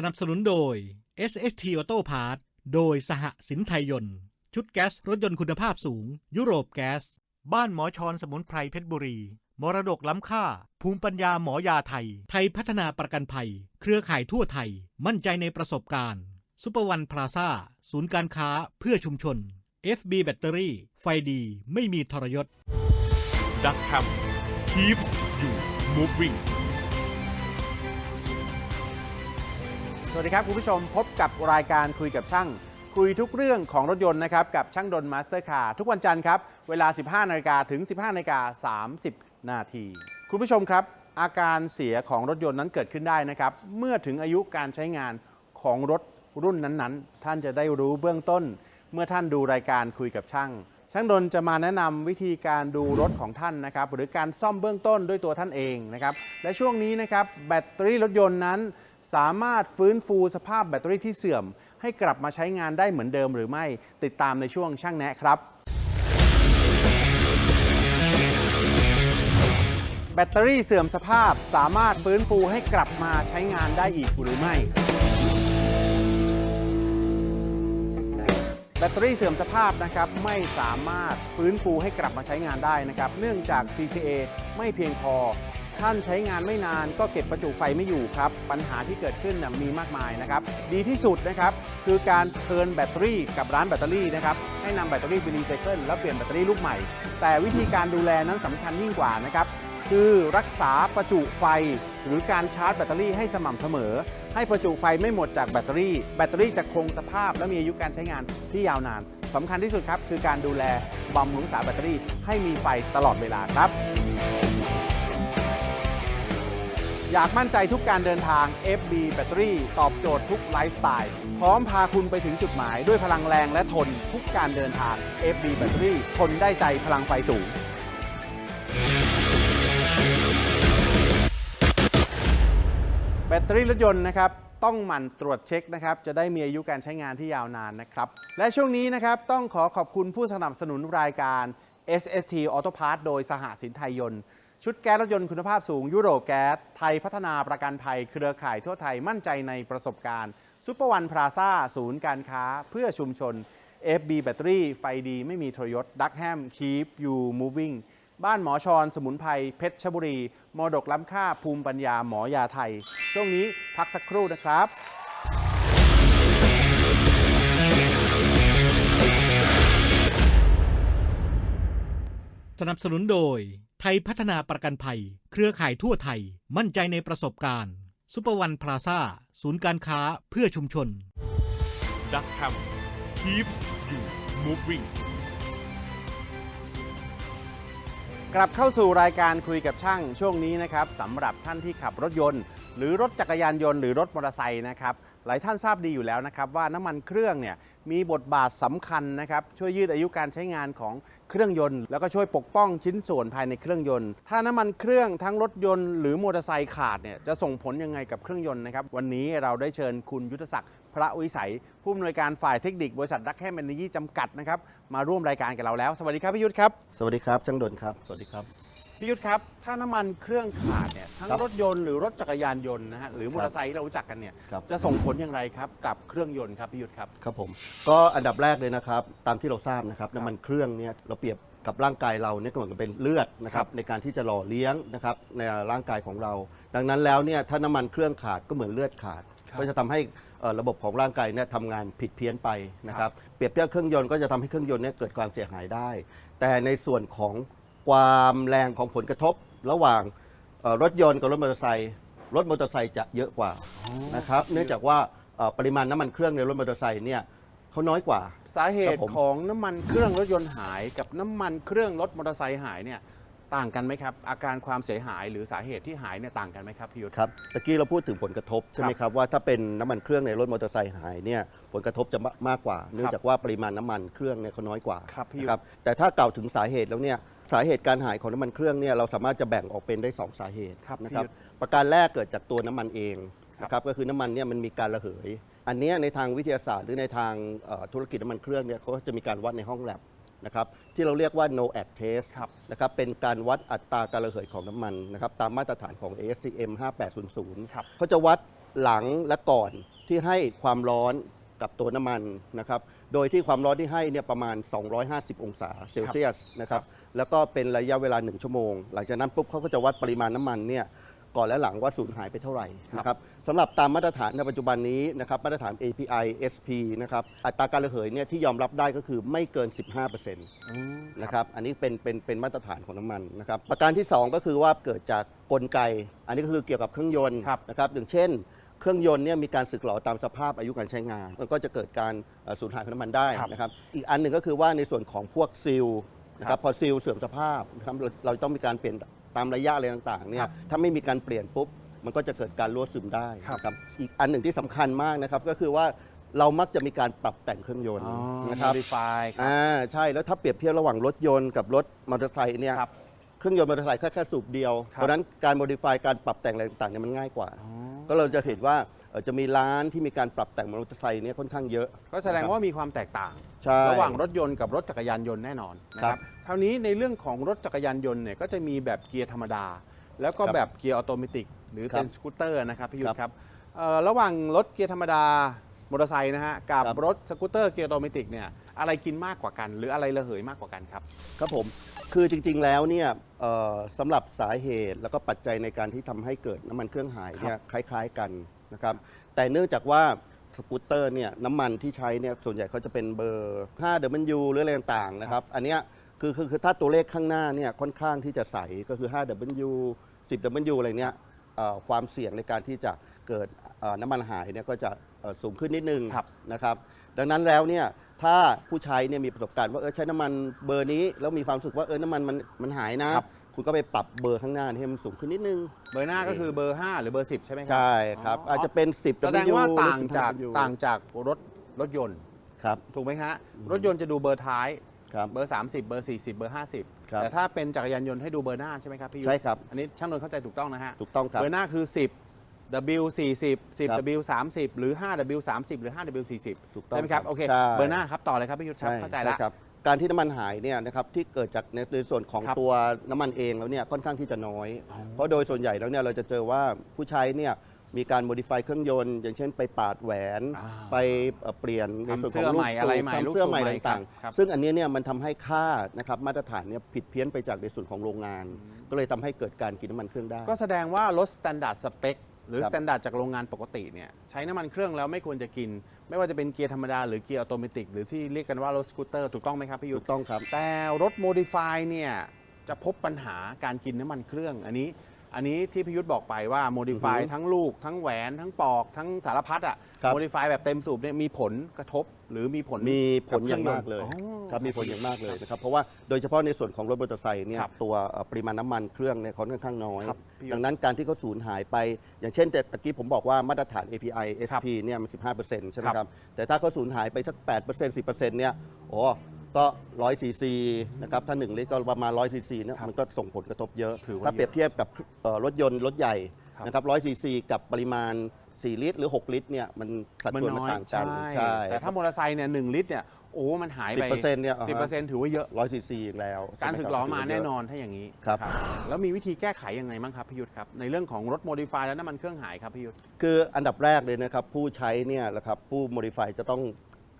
สนับสนุนโดย SST Auto Parts โดยสหสินไทยยนต์ ชุดแก๊สรถยนต์คุณภาพสูง ยุโรปแก๊ส บ้านหมอชอนสมุนไพรเพชรบุรี มรดกล้ำค่า ภูมิปัญญาหมอยาไทย ไทยพัฒนาประกันภัย เครือข่ายทั่วไทย มั่นใจในประสบการณ์ซุปเปอร์วันพลาซ่า ศูนย์การค้าเพื่อชุมชน FB แบตเตอรี่ ไฟดีไม่มีทรยศ Duck Hamps keeps you moving สวัสดีครับคุณผู้ชมพบกับรายการคุยกับช่าง คุยทุกเรื่องของรถยนต์นะครับ กับช่างดนมาสเตอร์คาร์ทุกวันจันทร์ครับ เวลา 15นาฬิกาถึง 15นาฬิกา30 นาที คุณผู้ชมครับ อาการเสียของรถยนต์นั้นเกิดขึ้นได้นะครับ เมื่อถึงอายุการใช้งานของรถรุ่นนั้นๆ ท่านจะได้รู้เบื้องต้น เมื่อท่านดูรายการคุยกับช่าง ช่างดนจะมาแนะนำวิธีการดูรถของท่านนะครับ หรือการซ่อมเบื้องต้นด้วยตัวท่านเองนะครับและช่วงนี้นะครับแบตเตอรี่รถยนต์นั้น สามารถฟื้นฟูสภาพแบตเตอรี่ที่เสื่อม ให้กลับมาใช้งานได้เหมือนเดิมหรือไม่ ติดตามในช่วงช่างแนะครับ แบตเตอรี่เสื่อมสภาพสามารถฟื้นฟูให้กลับมาใช้งานได้อีกหรือไม่ แบตเตอรี่เสื่อมสภาพนะครับไม่สามารถฟื้นฟูให้กลับมาใช้งานได้นะครับ เนื่องจาก CCA ไม่เพียงพอ ท่านใช้งานไม่นานก็เก็บประจุไฟไม่อยู่ครับ ปัญหาที่เกิดขึ้นนะมีมากมายนะครับ ดีที่สุดนะครับ คือการเทิร์นแบตเตอรี่กับร้านแบตเตอรี่นะครับ ให้นำแบตเตอรี่ไปรีไซเคิลแล้วเปลี่ยนแบตเตอรี่ลูกใหม่ แต่วิธีการดูแลนั้นสำคัญยิ่งกว่านะครับ คือรักษาประจุไฟ หรือการชาร์จแบตเตอรี่ให้สม่ำเสมอ ให้ประจุไฟไม่หมดจากแบตเตอรี่ แบตเตอรี่จะคงสภาพ และมีอายุการใช้งานที่ยาวนานสำคัญที่สุดครับคือการดูแลบำรุงรักษาแบตเตอรี่ให้มีไฟตลอดเวลาครับ อยากมั่นใจทุกการเดินทาง FB แบตเตอรี่ตอบโจทย์ทุกไลฟ์สไตล์ พร้อมพาคุณไปถึงจุดหมาย ด้วยพลังแรงและทนทุกการเดินทาง FB แบตเตอรี่ทนได้ใจพลังไฟสูง แบตเตอรี่รถยนต์นะครับต้องหมั่นตรวจเช็คนะครับ จะได้มีอายุการใช้งานที่ยาวนานนะครับ และช่วงนี้นะครับต้องขอขอบคุณผู้สนับสนุนรายการ SST Auto Parts โดยสหสินไทยยนต์ ชุดแก๊สรถยนต์คุณภาพสูงยุโรปแก๊สไทยพัฒนาประกันภัยเครือข่ายทั่วไทยมั่นใจในประสบการณ์ซุปเปอร์วันพลาซ่าศูนย์การค้าเพื่อชุมชน FB แบตเตอรี่ไฟดีไม่มีทรยศดักแฮม Keep You Moving บ้านหมอชอนสมุนไพรเพชรชบุรีมรดกล้ำค่าภูมิปัญญาหมอยาไทย ช่วงนี้พักสักครู่นะครับสนับสนุนโดย ไทยพัฒนาประกันภัย เครือข่ายทั่วไทย มั่นใจในประสบการณ์ ซุปเปอร์วันพลาซ่า ศูนย์การค้าเพื่อชุมชน Duck Hamps keeps you moving กลับเข้าสู่รายการคุยกับช่างช่วงนี้นะครับสำหรับท่านที่ขับรถยนต์ หรือรถจักรยานยนต์หรือรถมอเตอร์ไซค์นะครับหลายท่านทราบดีอยู่แล้วนะครับว่าน้ำมันเครื่องเนี่ย มีบทบาทสำคัญนะครับ ช่วยยืดอายุการใช้งานของเครื่องยนต์ แล้วก็ช่วยปกป้องชิ้นส่วนภายในเครื่องยนต์ ถ้าน้ำมันเครื่องทั้งรถยนต์หรือมอเตอร์ไซค์ขาดเนี่ยจะส่งผลยังไงกับเครื่องยนต์นะครับ วันนี้เราได้เชิญคุณยุทธศักดิ์พระวิสัย ผู้อำนวยการฝ่ายเทคนิคบริษัทดักแฮมเอเนจีจำกัดนะครับมาร่วมรายการกับเราแล้ว สวัสดีครับพี่ยุทธครับ สวัสดีครับช่างดนครับ สวัสดีครับ พี่ยุทธครับ ถ้าน้ำมันเครื่องขาดเนี่ยทั้งครับรถยนต์หรือรถจักรยานยนต์นะฮะหรือมอเตอร์ไซค์ที่เรารู้จักกันเนี่ยครับ จะส่งผลอย่างไรครับกับเครื่องยนต์ครับพี่ยุทธครับ ครับผมก็อันดับแรกเลยนะครับ ตามที่เราทราบนะครับน้ำมันเครื่องเนี่ยเราเปรียบกับร่างกายเราเนี่ยก็เหมือนกับเป็นเลือดนะคครัรับบในการที่จะหล่อเลี้ยงนะครับในร่างกายของเรา ดังนั้นแล้วเนี่ยถ้าน้ำมันเครื่องขาดก็เหมือนเลือดขาดก็จะทำให้เอ่อระบบของร่างกายเนี่ยทำงานผิดเพี้ยนไปนะครับเปรียบเทียบเครื่องยนต์ก็จะทำให้เครื่องยนต์เนี่ยเกิดความเสียหายได้ แต่ในส่วนของ ความแรงของผลกระทบ ระหว่างเอ่อรถยนต์กับรถมอเตอร์ไซค์รถมอเตอร์ไซค์จะเยอะกว่านะครับเนื่องจากว่าเอ่อปริมาณน้ำมันเครื่องในรถมอเตอร์ไซค์เนี่ยเขาน้อยกว่า สาเหครัตุบผม ของน้ำมันเครื่องรถยนต์หาย กับน้ำมันเครื่องรถมอเตอร์ไซค์หายเนี่ยต่างกันไหมครับ อาการความเสียหายหรือสาเหตุที่หายเนี่ยต่างกันไหมครับพี่ยุทธ ครับตะกี้เราพูดถึงผลกระทบใช่ไหมครับว่าถ้าเป็นน้ำมันเครื่องในรถมอเตอร์ไซค์หายเนี่ยผลกระทบจะมามากกว่า เนื่องจากว่าปริมาณน้ำมันเครื่องเนี่ยเขาน้อยกว่าครับพี่ยุทธ นะแต่ถ้ากล่าวถึงสาเหตุแล้วเนี่ย สาเหตุการหายของน้ำมันเครื่องเนี่ยเราสามารถจะแบ่งออกเป็นได้สองสาเหตุครับนะพี่ครับยุทธประการแรกเกิดจากตัวน้ำมันเองครับนะครับก็คือน้ำมันเนี่ยมันมีการระเหย อันเนี้ยในทางวิทยาศาสตร์หรือในทางเอ่อธุรกิจน้ำมันเครื่องเนี่ยเขาก็จะมีการวัดในห้องแลบนะครับที่เราเรียกว่า no act test ครับนะครับเป็นการวัดอัตราการระเหยของน้ำมันนะครับตามมาตรฐานของ ASTM 5800ครับเขาจะวัดหลังและก่อนที่ให้ความร้อนกับตัวน้ำมันนะครับโดยที่ความร้อนที่ให้เนี่ยประมาณ 250 องศาเซลเซียสนะครับ แล้วก็เป็นระยะเวลา 1 ชั่วโมง หลังจากนั้นปุ๊บเขาก็จะวัดปริมาณน้ำมันเนี่ยก่อนและหลังว่าสูญหายไปเท่าไหร่นะครับสำหรับตามมาตรฐานในปัจจุบันนี้นะครับมาตรฐาน API SP นะครับอัตราการระเหยเนี่ยที่ยอมรับได้ก็คือไม่เกิน 15%นะครับอันนี้เป็นเป็นเป็นมาตรฐานของน้ำมันนะครับประการที่ 2 ก็คือว่าเกิดจากกลไก อันนี้ก็คือเกี่ยวกับเครื่องยนต์ครับนะครับอย่างเช่นเครื่องยนต์เนี่ยมีการสึกหรอตามสภาพอายุการใช้งาน มันก็จะเกิดการเอ่อสูญหายของน้ำมันได้ครับนะครับ อีกอันหนึ่งก็คือว่าในส่วนของพวกซีล นะครับพอซีลเสื่อมสภาพนะครับเราเราต้องมีการเปลี่ยนตามระยะอะไรต่างๆเนี่ยถ้าไม่มีการเปลี่ยนปุ๊บมันก็จะเกิดการรั่วซึมได้นะครับอีกอันหนึ่งที่สำคัญมากนะครับก็คือว่าเรามักจะมีการปรับแต่งเครื่องยนต์อ๋อนะครับ modify ครับอ่าใช่แล้วถ้าเปรียบเทียบระหว่างรถยนต์กับรถมอเตอร์ไซค์เนี่ยครับเครื่องยนต์มอเตอร์ไซค์แค่แค่สูบเดียวครับเพราะฉะนั้นการโมดิฟายการปรับแต่งอะไรต่างๆเนี่ยมันง่ายกว่า ก็เราจะเห็นว่า เอ่อจะมีร้านที่มีการปรับแต่งมอเตอร์ไซค์เนี่ยค่อนข้างเยอะ ก็แสดงว่ามีความแตกต่าง ใช่ ระหว่างรถยนต์กับรถจักรยานยนต์แน่นอนนะคครัรับบคราวนี้ในเรื่องของรถจักรยานยนต์เนี่ยก็จะมีแบบเกียร์ธรรมดา แล้วก็ครับแบบเกียร์ออโตเมติกหรือครับเป็นสกูตเตอร์นะครับพี่ยุทครัธบครับเอ่อระหว่างรถเกียร์ธรรมดามอเตอร์ไซค์นะฮะกับครับ รถสกูตเตอร์เกียร์ออโตเมติกเนี่ยอะไรกินมากกว่ากัน หรืออะไรระเหยมากกว่ากันครับ ครับผมคือจริงๆแล้วเนี่ยเอ่อสำหรับสาเหตุแล้วก็ปัจจัยในการที่ทำให้เกิดน้ำมันเครื่องหายเนี่ยคล้าย ๆกัน นะครับแต่เนื่องจากว่าสกูตเตอร์เนี่ยน้ำมันที่ใช้เนี่ยส่วนใหญ่เขาจะเป็นเบอร์ 5W หรืออะไรต่างๆนะครับอันเนี้ยคือคือคือถ้าตัวเลขข้างหน้าเนี่ยค่อนข้างที่จะใสก็คือ 5W 10W อะไรเนี้ยเอ่อความเสี่ยงในการที่จะเกิดเอ่อน้ำมันหายเนี่ยก็จะเอ่อสูงขึ้นนิดนึงครับ นะครับดังนั้นแล้วเนี่ยถ้าผู้ใช้เนี่ยมีประสบการณ์ว่าเออใช้น้ำมันเบอร์นี้ แล้วมีความรู้สึกว่าเออน้ำมันมันมันหายนะ ครับ คุณก็ไปปรับเบอร์ข้างหน้าให้มันสูงขึ้นนิดนึง เบอร์หน้าก็คือเบอร์ 5 หรือเบอร์ 10 ใช่ไหมครัใช่ครับ อาจจะเป็น 10 แสดงว่าต่างจากหรือ15ต่างจากรถรถยนต์ครับ ถูกไหมฮะรถยนต์จะดูเบอร์ท้ายครับเบอร์ 30 เบอร์ 40 เบอร์ 50ครับแต่ถ้าเป็นจักรยานยนต์ให้ดูเบอร์หน้าใช่ไหมครับพี่ยุทธใช่ครับ อันนี้ช่างนนท์เข้าใจถูกต้องนะฮะถูกต้องครับเบอร์หน้าคือ 10 W 40ครับ10 W 30หรือ5 W 30หรือ5 W 40ถูกต้องใช่ไหมครับครับโอเคใช่เบอร์หน้าครับต่อเลยครับพี่ยุทธครับเข้าใจช่แล้วครับ การที่น้ำมันหายเนี่ยนะครับที่เกิดจากในในส่วนของครับตัวน้ำมันเองแล้วเนี่ยค่อนข้างที่จะน้อย เพราะโดยส่วนใหญ่แล้วเนี่ยเราจะเจอว่าผู้ใช้เนี่ยมีการโมดิฟายเครื่องยนต์ อย่างเช่นไปปาดแหวน อ่าไปเอ่อเปลี่ยนในส่วนทำเสื้ของอลูใหกม่สูอะไรบใหม่ทำลูกเสื้อสูบใหม่ใหม่ต่างครับ ๆ ซึ่งอันนี้เนี่ยมันทำให้ค่านะครับมาตรฐานเนี่ยผิดเพี้ยนไปจากในส่วนของโรงงาน ก็เลยทำให้เกิดการกินน้ำมันเครื่องได้ ก็แสดงว่ารถสแตนดาร์ดสเปคหรือครัสบ แตนดาร์ดจากโรงงานปกติเนี่ยใช้น้ำมันเครื่องแล้วไม่ควรจะกิน ไม่ว่าจะเป็นเกียร์ธรรมดาหรือเกียร์ออโตเมติกหรือที่เรียกกันว่ารถสกูตเตอร์ถูกต้องไหมครับพี่ยุทถูธ กต้องครับ แต่รถโมดิฟายเนี่ยจะพบปัญหาการกินน้ำมันเครื่อง อันนี้ อันนี้ที่พิยุทธบอกไปว่าโมดิฟายอือฮึทั้งลูก ทั้งแหวน ทั้งปอก ทั้งสารพัดอะครับ โมดิฟายแบบเต็มสูบเนี่ยมีผลกระทบ หรือมีผลมีผลอย่างบครื่มากเลยอ๋อครับมีผลอย่างมากเลยนะครับเพราะว่าโดยเฉพาะในส่วนของรถมอเตอร์ไซค์เนี่ยครับตัวเอ่อปริมาณน้ำมันเครื่องเนี่ยค่อนข้างน้อย ครับพี่ยุทธดังนั้นการที่เขาสูญหายไป อย่างเช่นแต่ตะกี้ผมบอกว่ามาตรฐาน API ครับ SP เนี่ยมัน 15%ใช่ไหมครับครับแต่ถ้าเขาสูญหายไปสัก 8% 10%เนี่ยโอ้ก็100ซีซีนะครับถ้า1ลิตรก็ประมาณ100ซีซีเนี่ยครับมันก็ส่งผลกระทบเยอะถือว่าถ้าเปรียบเทียบกับเอ่อรถยนต์รถใหญ่ครับ นะครับ100ซีซีกับปริมาณ 4 ลิตร หรือ 6 ลิตรเนี่ยมันสัดมันส่วนมันน้อยต่างกันใช่แต่ถ้ามอเตอร์ไซค์เนี่ยหนึ่งลิตรเนี่ยโอ้ มันหายไป10%เนี่ยอ่าฮะสิบเปอร์เซ็นต์ถือว่าเยอะ ร้อยซีซีแล้วการใช่สึไหกคบหล้อมาถืว่แน่เยะนอนถ้าอย่างนี้ครับ แล้วมีวิธีแก้ไขยังไงบ้างครับพี่ยุทธครับ ในเรื่องของรถโมดิฟายและน้ำมันเครื่องหายครับพี่ยุทธคืออันดับแรกเลยนะครับ ผู้ใช้เนี่ยนะครับผู้โมดิฟายจะต้อง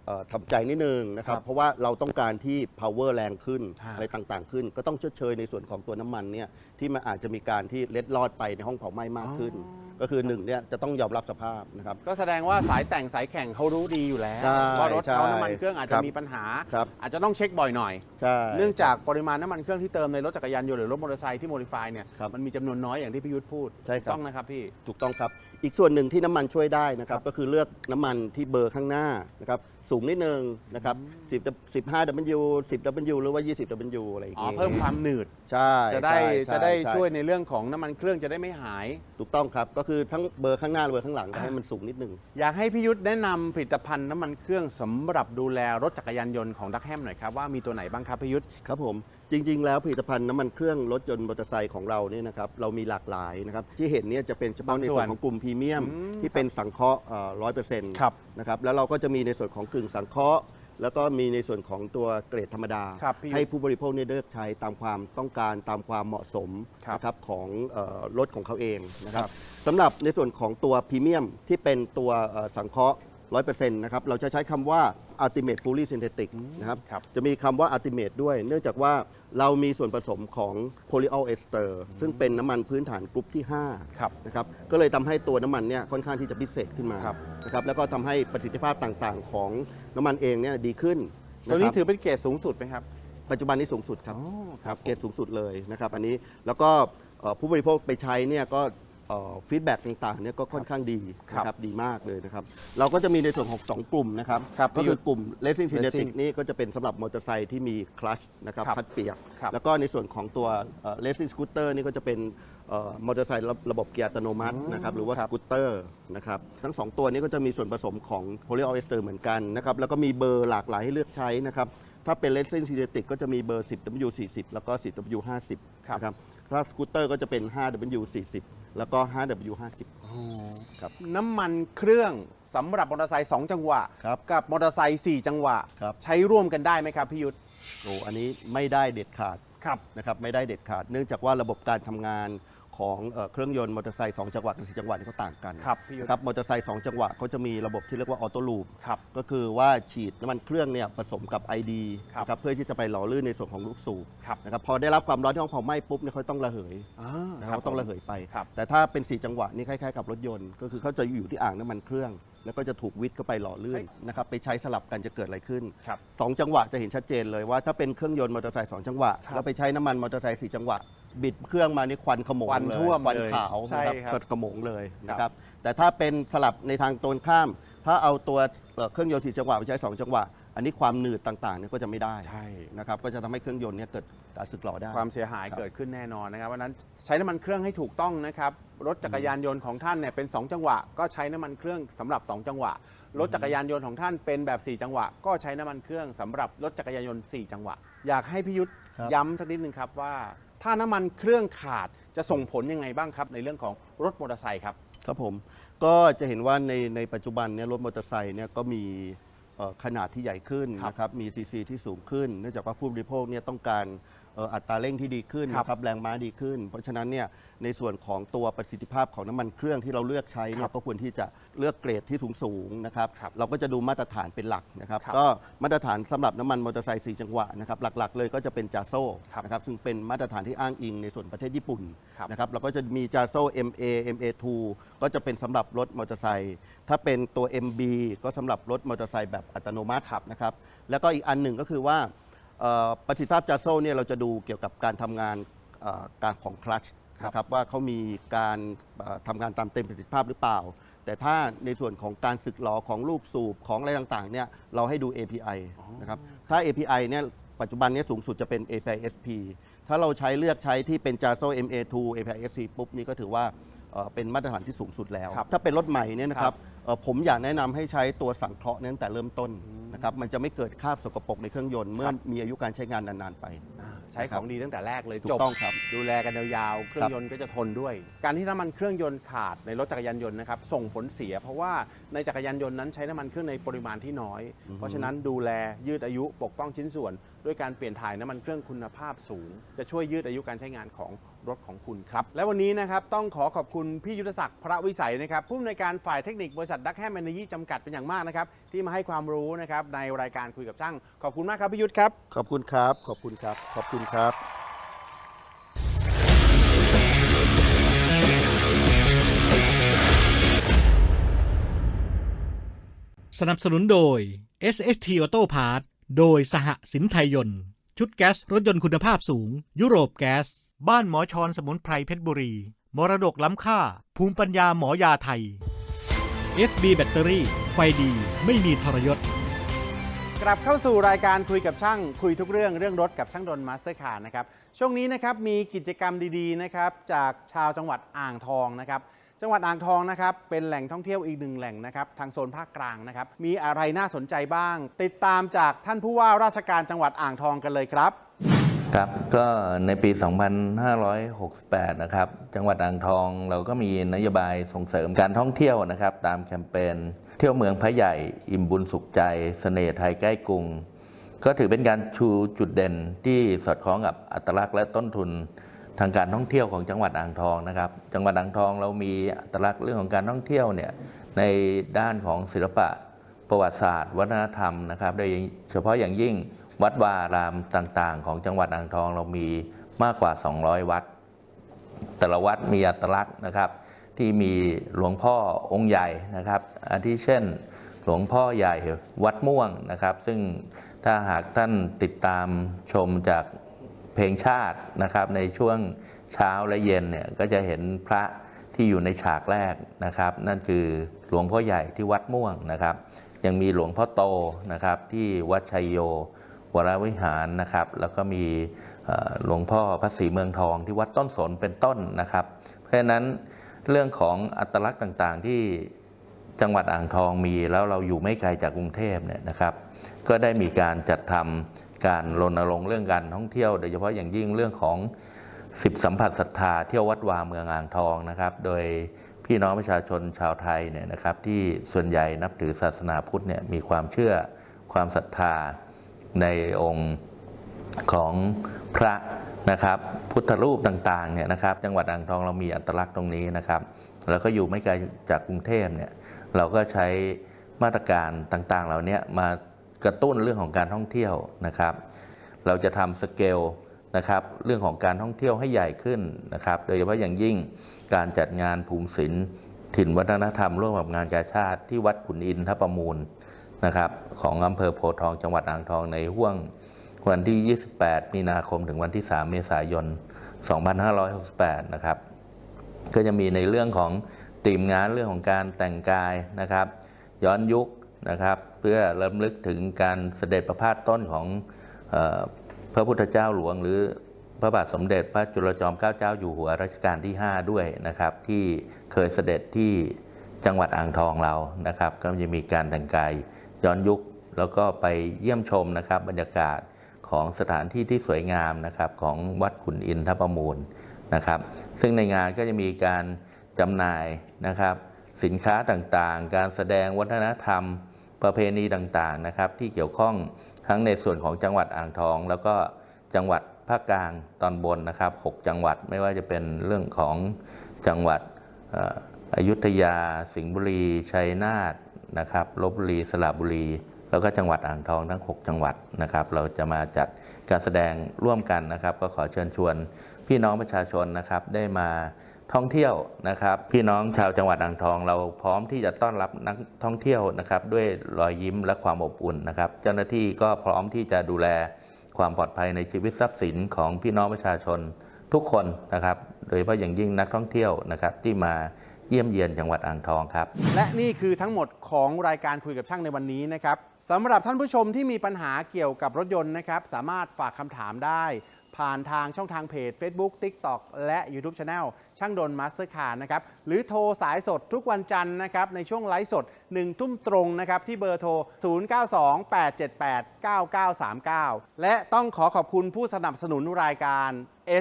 เอ่อทำใจนิดนึงนะครับครับเพราะว่าเราต้องการที่ power แรงขึ้นใช่อะไรต่างๆ ขึ้น ก็ต้องชดเชยในส่วนของตัวน้ำมันเนี่ยที่มันอาจจะมีการที่เล็ดลอดไปในห้องเผาไหม้มากขึ้น ก็คือหนึ่งเนี่ยจะต้องยอมรับสภาพนะครับ ก็แสดงว่าสายแต่งสายแข่งเขารู้ดีอยู่แล้วใช่ว่ารถเขาใช่น้ำมันเครื่องอาจคจะรับมีปัญหา ครับ อาจจะต้องเช็คบ่อยหน่อย ใช่ เนื่องจากปริมาณน้ำมันเครื่องที่เติมในรถจักรยานยนต์หรือรถมอเตอร์ไซค์ที่โมดิฟายเนี่ยครับมันมีจำนวนน้อยอย่างที่พี่ยุทธพูดใช่ครับ ต้องนะครับพี่ ถูกต้องครับ อีกส่วนหนึ่งที่น้ำมันช่วยได้นะครับก็คือเลือกน้ำมันที่เบอร์ข้างหน้านะครับสูงนิดนึงนะครับ10 15 W 10 W หรือว่า 20 W อะไรอย่างอ๋องี้เพิ่มความหนืด ใช่จะได้ใช่ใจะได้ใช่วยในเรื่องของน้ำมันเครื่องจะได้ไม่หาย ถูกต้องครับ ก็คือทั้งเบอร์ข้างหน้าและเบอร์ข้างหลังก็ให้มันสูงนิดนึง อยากให้พี่ยุทธแนะนำผลิตภัณฑ์น้ำมันเครื่องสำหรับดูแลรถจักรยานยนต์ของดักแฮมหน่อยครับว่ามีตัวไหนบ้างครับพี่ยุทธ ครับผม จริง ๆ แล้วผลิตภัณฑ์น้ำมันเครื่องรถยนต์มอเตอร์ไซค์ของเราเนี่ยนะครับเรามีหลากหลายนะครับที่เห็นเนี่ยจะเป็นเฉพาะในบางส่ส่ววนนของกลุ่มพรีเมียมอืมที่เป็นสังเคราะห์ร้อยเปอร์เซ็นต์ครับ นะครับแล้วเราก็จะมีในส่วนของกึ่งสังเคราะห์ แล้วก็มีในส่วนของตัวเกรดธรรมดา ครับพี่ให้ผู้บริโภคเนี่ยเลือกใช้ตามความต้องการตามความเหมาะสมครับนะครับของเอ่อรถของเขาเองนะครับครับสำหรับในส่วนของตัวพรีเมียมที่เป็นตัวเอ่อสังเคราะห์100%นะครับเราจะใช้คำว่า ultimate fully synthetic นะครับครับ จะมีคำว่า ultimate ด้วย เนื่องจากว่าเรามีส่วนผสมของ polyol ester ซึ่งเป็นน้ำมันพื้นฐานกรุ๊ปที่5ครับนะครับก็เลยทำให้ตัวน้ำมันเนี่ยค่อนข้างที่จะพิเศษขึ้นมาครับ นะครับแล้วก็ทำให้ประสิทธิภาพต่างๆ ของน้ำมันเองเนี่ยดีขึ้นตัวนี้ะครับ ถือเป็นเกรดสูงสุดไหมครับ ปัจจุบันนี้สูงสุดครับอ๋อครับเกรดสูงสุดเลยนะครับ อันนี้แล้วก็เอ่อผู้บริโภคไปใช้เนี่ยก็ ฟีดแบ็กต่างๆเนี่ยก็ค่อนข้างดีครับนะครับดีมากเลยนะครับ เราก็จะมีในส่วนของสองกลุ่มนะครับครับก็คือกลุ่ม Racing Synthetic Racing นี่ก็จะเป็นสำหรับมอเตอร์ไซค์ที่มีคลัชนะครับครับคัดเปียก ครับแล้วก็ในส่วนของตัวเลสซิ่งสกูตเตอร์นี่ก็จะเป็นเอ่อมอเตอร์ไซค์ระระบบเกียร์อัตโนมัติอืมนะครับหรือว่าครัสบ กูตเตอร์นะครับทั้งสองตัวนี้ก็จะมีส่วนผสมของโพลีออเอสเตอร์เหมือนกันนะครับแล้วก็มีเบอร์หลากหลายให้เลือกใช้นะครับถ้าเป็นเลสซิ่งซินเทติกก็จะมีเบอร์ 10W40 แล้วก็ 10W50 ครับ นะครับถ้าสกูตเตอร์ก็จะเป็น 5W40 แล้วก็ 5W50 ครับ น้ำมันเครื่องสำหรับมอเตอร์ไซค์2จังหวะ ครับกับมอเตอร์ไซค์4จังหวะ ครับ ใช้ร่วมกันได้ไหมครับพี่ยุทธโอ้อันนี้ไม่ได้เด็ดขาดครับ นะครับไม่ได้เด็ดขาด เนื่องจากว่าระบบการทำงาน ของเอ่อเครื่องยนต์มอเตอร์ไซค์2จังหวะกับ4จังหวะนี่เขาต่างกันครับพี่ยุทธนะครับมอเตอร์ไซค์2จังหวะเขาจะมีระบบที่เรียกว่าออโต้ลูป ครับ ก็คือว่าฉีดน้ำมันเครื่องเนี่ยผสมกับ ID ครับ นะครับเพื่อที่จะไปหล่อลื่นในส่วนของลูกสูบครับนะครับพอได้รับความร้อนที่ห้องเผาไหม้ปุ๊บเนี่ยเขาต้องระเหยอ่านะครับเขาต้องระเหยไป ครับ แต่ถ้าเป็น 4 จังหวะนี่คล้ายๆกับรถยนต์ ก็คือเขาจะอยู่ที่อ่างน้ำมันเครื่อง แล้วก็จะถูกวิทย์เข้าไปหล่อลื่นนะครับไปใช้สลับกันจะเกิดอะไรขึ้น ครับสองจังหวะจะเห็นชัดเจนเลยว่าถ้าเป็นเครื่องยนต์มอเตอร์ไซค์สองจังหวะ ครับแล้วไปใช้น้ำมันมอเตอร์ไซค์สี่จังหวะ บิดเครื่องมานี่ควันขโมงควันเลยท่วมควันเลยขาวใช่นะครับครับก็ขโมงเลยนะครับแต่ถ้าเป็นสลับในทางตรงข้าม ถ้าเอาตัวเอ่อเครื่องยนต์สี่จังหวะไปใช้สองจังหวะ อันนี้ความหนืดต่างๆเนี่ยก็จะไม่ได้ใช่ นะครับก็จะทำให้เครื่องยนต์เนี่ยเกิดการสึกหรอได้ ความเสียหายครับ เกิดขึ้นแน่นอนนะครับวันนั้นใช้น้ำมันเครื่องให้ถูกต้องนะครับรถจักรยานยนต์ของท่านเนี่ยเป็น 2 จังหวะ ก็ใช้น้ำมันเครื่องสำหรับ 2 จังหวะ รถจักรยานยนต์ของท่านเป็นแบบ 4 จังหวะ ก็ใช้น้ำมันเครื่องสำหรับรถจักรยานยนต์ 4 จังหวะ อยากให้พิยุทธครับ ย้ำสักนิดนึงครับว่า ถ้าน้ำมันเครื่องขาดจะส่งผลยังไงบ้างครับ ในเรื่องของรถมอเตอร์ไซค์ครับ ครับผมก็จะเห็นว่าในในปัจจุบันเนี่ยรถมอเตอร์ไซค์เนี่ยก็มีเอ่อขนาดที่ใหญ่ขึ้นครับ นะครับมีซีซีที่สูงขึ้น เนื่องจากว่าผู้บริโภคเนี่ยต้องการ เอ่ออัตราเร่งที่ดีขึ้นครับนะครับแรงม้าดีขึ้น เพราะฉะนั้นเนี่ยในส่วนของตัวประสิทธิภาพของน้ำมันเครื่องที่เราเลือกใช้เนี่ครัยบก็ควรที่จะเลือกเกรดที่สูงสูงๆนะครับครับเราก็จะดูมาตรฐานเป็นหลักนะครับครับก็มาตรฐานสำหรับน้ำมันมอเตอร์ไซค์สีจังหวะนะครับหลักๆ เลยก็จะเป็นจาโซ่ครับนะครับซึ่งเป็นมาตรฐานที่อ้างอิงในส่วนประเทศญี่ปุ่นครับ นะครับเราก็จะมีจาโซ่ MA MA2 ก็จะเป็นสำหรับรถมอเตอร์ไซค์ถ้าเป็นตัว MB ก็สำหรับรถมอเตอร์ไซค์แบบอัตโนมัตินะครับแล้วก็อีกอันหนึ่งก็คือว่าเอ่อ ประสิทธิภาพจาโซ่เนี่ยเราจะดูเกี่ยวกับการทำงานเอ่อการของคลัตชนะครับว่าเขามีการเอ่อทำงานตามเต็มประสิทธิภาพหรือเปล่า แต่ถ้าในส่วนของการสึกหลอของลูกสูบของอะไรต่างๆเนี่ยเราให้ดู API นะครับถ้า API เนี่ยปัจจุบันเนี้สูงสุดจะเป็น API SP ถ้าเราใช้เลือกใช้ที่เป็น JASO MA2 API SP ปุ๊บนี่ก็ถือว่า เอ่อเป็นมาตรฐานที่สูงสุดแล้ว ครับถ้าเป็นรถใหม่เนี่ยนะคครัรับบเอ่อผมอยากแนะนำให้ใช้ตัวสังเคราะห์นั้นแต่เริ่มต้นนะครับมันจะไม่เกิดคราบสกปรกในเครื่องยนต์เมื่อมีอายุการใช้งานนานๆไป อ่าใช้ของดีตั้งแต่แรกเลยถูจกบต้องครับ ดูแลกันยาวๆ เครื่อครังบยนต์ก็จะทนด้วย การที่น้ำมันเครื่องยนต์ขาดในรถจักรยานยนต์นะครับส่งผลเสีย เพราะว่าในจักรยานยนต์นั้นใช้น้ำมันเครื่องในปริมาณที่น้อย เพราะฉะนั้นดูแลยืดอายุปกป้องชิ้นส่วน ด้วยการเปลี่ยนถ่ายน้ำมันเครื่องคุณภาพสูง จะช่วยยืดอายุการใช้งานของ รถของคุณครับ และวันนี้นะครับต้องขอขอบคุณพี่ยุทธศักดิ์พระวิสัยนะครับผู้อำนวยการฝ่ายเทคนิคบริษัทดักแฮมเอเนจีจำกัดเป็นอย่างมากนะครับที่มาให้ความรู้นะครับในรายการคุยกับช่าง ขอบคุณมากครับพี่ยุทธครับ ขอบคุณครับ ขอบคุณครับ ขอบคุณครับ สนับสนุนโดย SST Auto Parts โดยสหสินไทยยนต์ ชุดแก๊สรถยนต์คุณภาพสูง ยุโรปแก๊ส บ้านหมอชอนสมุนไพรเพชรบุรี มรดกล้ำค่า ภูมิปัญญาหมอยาไทย FB แบตเตอรี่ ไฟดีไม่มีทรยศ กลับเข้าสู่รายการคุยกับช่าง คุยทุกเรื่องเรื่องรถกับช่างดนมาสเตอร์คาร์นะครับ ช่วงนี้นะครับมีกิจกรรมดีๆนะครับจากชาวจังหวัดอ่างทองนะครับ จังหวัดอ่างทองนะครับเป็นแหล่งท่องเที่ยวอีกหนึ่งแหล่งนะครับทางโซนภาคกลางนะครับมีอะไรน่าสนใจบ้าง ติดตามจากท่านผู้ว่าราชการจังหวัดอ่างทองกันเลยครับ ครับก็ในปี 2568 นะครับ จังหวัดอ่างทองเราก็มีนโยบายส่งเสริมการท่องเที่ยวนะครับ ตามแคมเปญเที่ยวเมืองพระใหญ่อิ่มบุญสุขใจสเสน่ห์ไทยใกล้กรุง ก็ถือเป็นการชูจุดเด่นที่สอดคล้องกับอัตลักษณ์และต้นทุนทางการท่องเที่ยวของจังหวัดอ่างทองนะครับ จังหวัดอ่างทองเรามีอัตลักษณ์เรื่องของการท่องเที่ยวเนี่ยในด้านของศิลปะประวัติศาสตร์ วัฒนธรรมนะครับ โดยเฉพาะอย่างยิ่ง วัดวาอารามต่างๆ ของจังหวัดอ่างทองเรามีมากกว่า 200 วัด แต่ละวัดมีอัตลักษณ์นะครับ ที่มีหลวงพ่อองค์ใหญ่นะครับอาทิเช่น หลวงพ่อใหญ่วัดม่วงนะครับ ซึ่งถ้าหากท่านติดตามชมจากเพลงชาตินะครับ ในช่วงเช้าและเย็นเนี่ยก็จะเห็นพระที่อยู่ในฉากแรกนะครับ นั่นคือหลวงพ่อใหญ่ที่วัดม่วงนะครับ ยังมีหลวงพ่อโตนะครับที่วัดชัยโย วรวิหารนะครับ แล้วก็มีหลวงพ่อพระศรีเมืองทองที่วัดต้นสนเป็นต้นนะครับ เพราะฉะนั้นเรื่องของอัตลักษณ์ต่างๆที่จังหวัดอ่างทองมีแล้วเราอยู่ไม่ไกลจากกรุงเทพเนี่ยนะครับ ก็ได้มีการจัดทำการรณรงค์เรื่องการท่องเที่ยว โดยเฉพาะอย่างยิ่งเรื่องของสิบสัมผัสศรัทธาเที่ยววัดวาเมืองอ่างทองนะครับ โดยพี่น้องประชาชนชาวไทยเนี่ยนะครับ ที่ส่วนใหญ่นับถือศาสนาพุทธเนี่ยมีความเชื่อความศรัทธา ในองค์ของพระนะครับพุทธรูปต่างๆเนี่ยนะครับ จังหวัดอ่างทองเรามีอัตลักษณ์ตรงนี้นะครับ แล้วก็อยู่ไม่ไกลจากกรุงเทพเนี่ยเราก็ใช้มาตรการต่างๆเหล่านี้มากระตุ้นเรื่องของการท่องเที่ยวนะครับ เราจะทำสเกลนะครับเรื่องของการท่องเที่ยวให้ใหญ่ขึ้นนะครับ โดยเฉพาะอย่างยิ่งการจัดงานภูมิศิลป์ถิ่นวัฒนธรรมร่วมกับงานกาชาติที่วัดขุนอินทประมูล นะครับของอำเภอโพทองจังหวัดอ่างทองในห่วงวันที่ 28 มีนาคมถึงวันที่ 3 เมษายน 2568 นะครับ ก็จะมีในเรื่องของตีมงานเรื่องของการแต่งกายนะครับ ย้อนยุคนะครับ เพื่อรำลึกถึงการเสด็จประพาสต้นของออพระพุทธเจ้าหลวง หรือพระบาทสมเด็จพระจุลจอมเกล้าเจ้าอยู่หัวรัชกาลที่ 5 ด้วยนะครับ ที่เคยเสด็จที่จังหวัดอ่างทองเรานะครับ ก็จะมีการแต่งกาย ย้อนยุค แล้วก็ไปเยี่ยมชมนะครับบรรยากาศของสถานที่ที่สวยงามนะครับของวัดขุนอินทประมูลนะครับ ซึ่งในงานก็จะมีการจำหน่ายนะครับ สินค้าต่างๆ การแสดงวัฒนธรรม ประเพณีต่างๆนะครับที่เกี่ยวข้องทั้งในส่วนของจังหวัดอ่างทอง แล้วก็จังหวัดภาคกลางตอนบนนะครับ 6 จังหวัดไม่ว่าจะเป็นเรื่องของจังหวัดอ่ออยุธยา สิงห์บุรี ชัยนาท นะครับลบบุรีสระบุรี แล้วก็จังหวัดอ่างทองทั้ง 6 จังหวัดนะครับ เราจะมาจัดการแสดงร่วมกันนะครับ ก็ขอเชิญชวนพี่น้องประชาชนนะครับได้มาท่องเที่ยวนะครับ พี่น้องชาวจังหวัดอ่างทอง เราพร้อมที่จะต้อนรับนักท่องเที่ยวนะครับ ด้วยรอยยิ้มและความอบอุ่นนะครับ เจ้าหน้าที่ก็พร้อมที่จะดูแลความปลอดภัยในชีวิตทรัพย์สินของพี่น้องประชาชนทุกคนนะครับ โดยเฉพาะอย่างยิ่งนักท่องเที่ยวนะครับที่มา เยี่ยมเยียนจังหวัดอ่างทองครับ และนี่คือทั้งหมดของรายการคุยกับช่างในวันนี้นะครับสำหรับท่านผู้ชมที่มีปัญหาเกี่ยวกับรถยนต์นะครับ สามารถฝากคำถามได้ ผ่านทางช่องทางเพจ Facebook TikTok และ YouTube Channel ช่างดนมาสเตอร์คาร์นะครับ หรือโทรสายสดทุกวันจันทร์นะครับ ในช่วงไลฟ์สด 1 ทุ่มตรงนะครับ ที่เบอร์โทร 0928789939 และต้องขอขอบคุณผู้สนับสนุนรายการ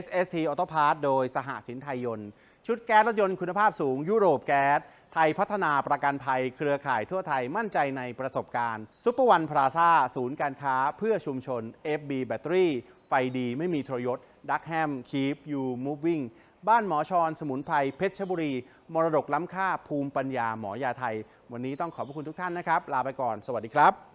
SST Auto Parts โดยสหสินไทยยนต์ ชุดแก๊สรถยนต์คุณภาพสูงยุโรปแก๊สไทยพัฒนาประกันภัยเครือข่ายทั่วไทยมั่นใจในประสบการณ์ซุปเปอร์วันพลาซ่าศูนย์การค้าเพื่อชุมชน FB แบตเตอรี่ ไฟดีไม่มีทรยศดักแฮมคีปยูมูฟวิ่งบ้านหมอชอนสมุนไพรเพชรบุรี มรดกล้ำค่าภูมิปัญญาหมอยาไทย วันนี้ต้องขอบพระคุณทุกท่านนะครับ ลาไปก่อน สวัสดีครับ